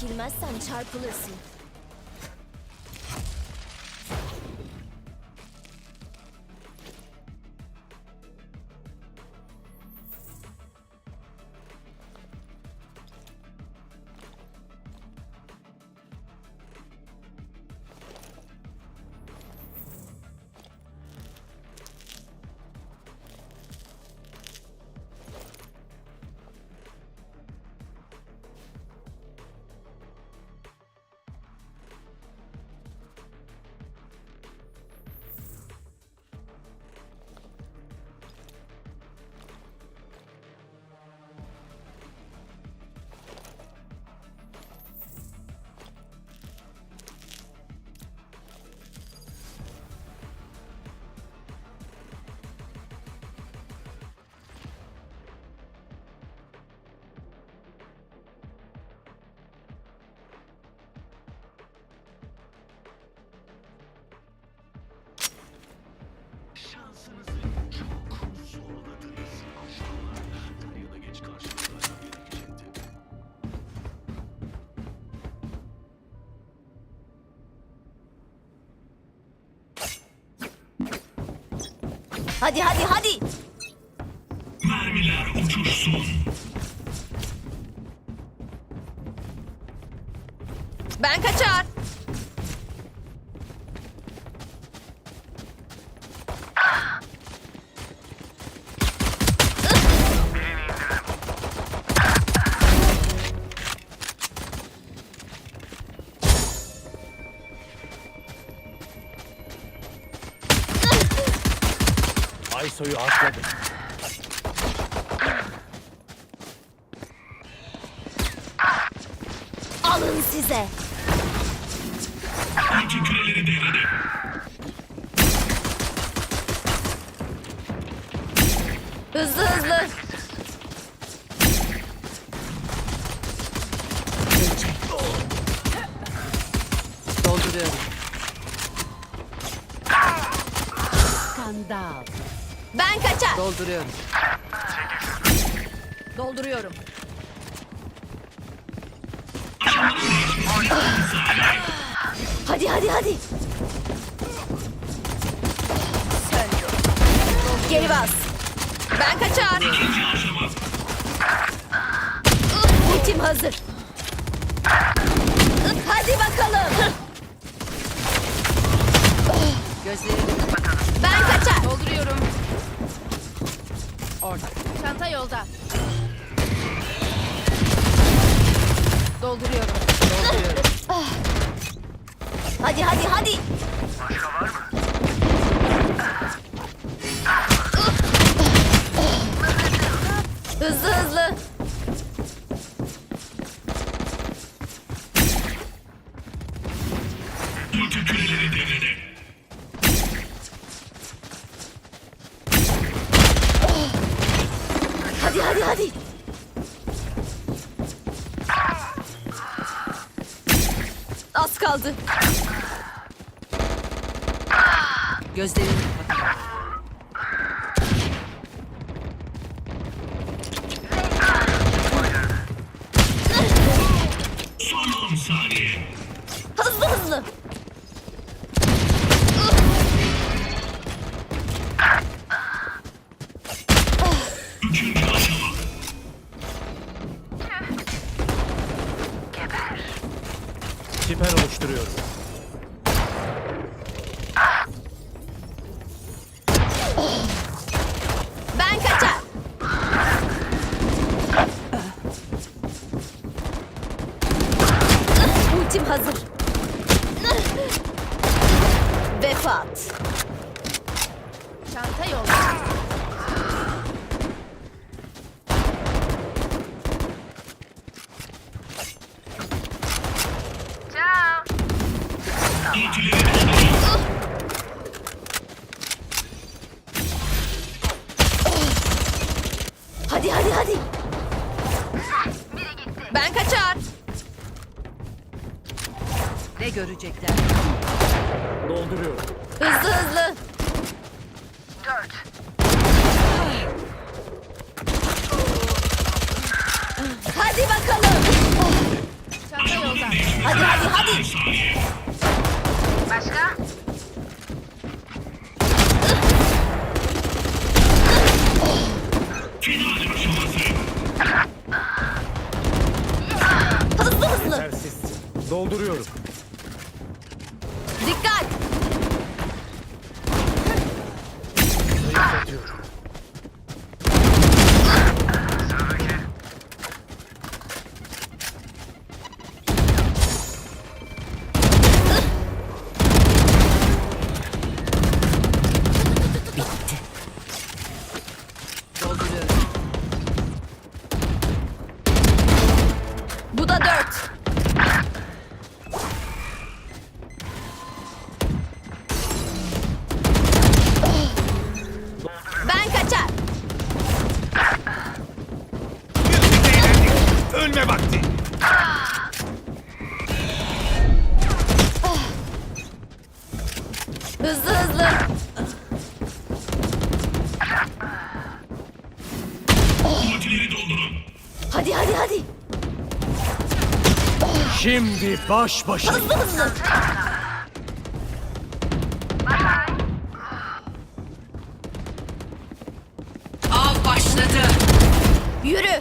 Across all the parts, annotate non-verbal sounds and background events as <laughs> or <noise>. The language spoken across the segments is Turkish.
çekilmezsen çarpılırsın. Hadi hadi hadi. Mermiler uçuşsun. Ben kaçar. Ayso'yu atladı. Alın size. Anti küreleri devrede. Hızlı hızlı. Dolduruyorum. Skandal. Ben kaçar. Dolduruyorum. Dolduruyorum. Hadi hadi hadi. Geri bas. Ben kaçar. Ultim hazır. Hadi bakalım. Gözlerini Ben kaçar. Dolduruyorum. Orada. Çanta yolda. Dolduruyorum. Dolduruyorum. Hadi hadi hadi. Hızlı Hadi hadi hadi. Az kaldı. Gözlerini kapat. Son 10 saniye. Hızlı hızlı. Siper oluşturuyorum. Ben kaçar. Ultim hazır. Vefat. Görecekler? Dolduruyorum. Hızlı hızlı. Hızlı hızlı. Ultileri doldurun. Hadi hadi hadi. Şimdi baş başa. Hızlı hızlı. Av başladı. Yürü.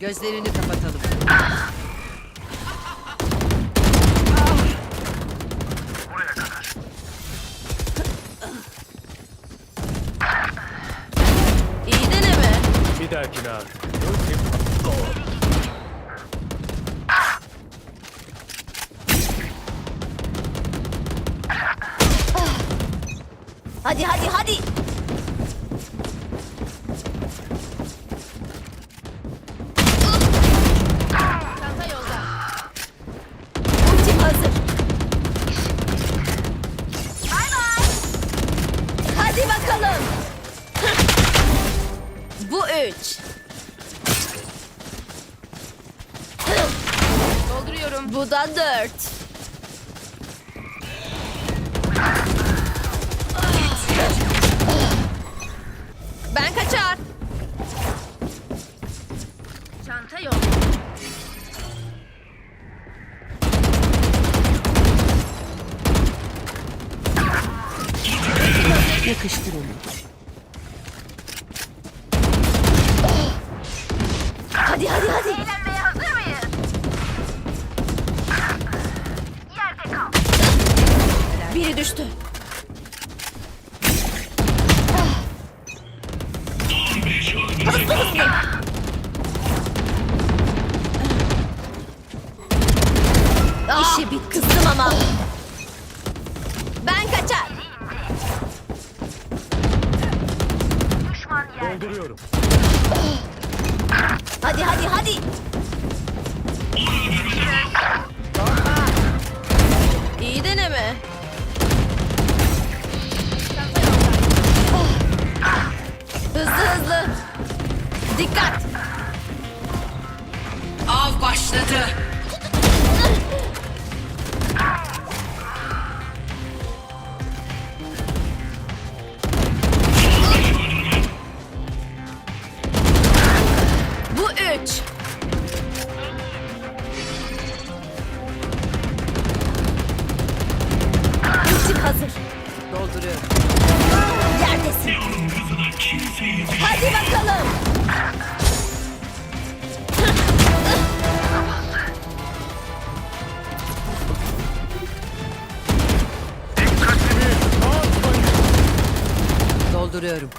Gözlerini kapatalım. Hadi hadi hadi. Çanta yolda. Ultim hazır. Hadi bakalım. <laughs> Bu üç. Dolduruyorum. Bu da dört. İşi bit kızdım ama. Ben kaçar. Düşman yer. Dolduruyorum. Hadi hadi hadi. Dolduruyorum. Yerdesin. Hadi bakalım. Dolduruyorum.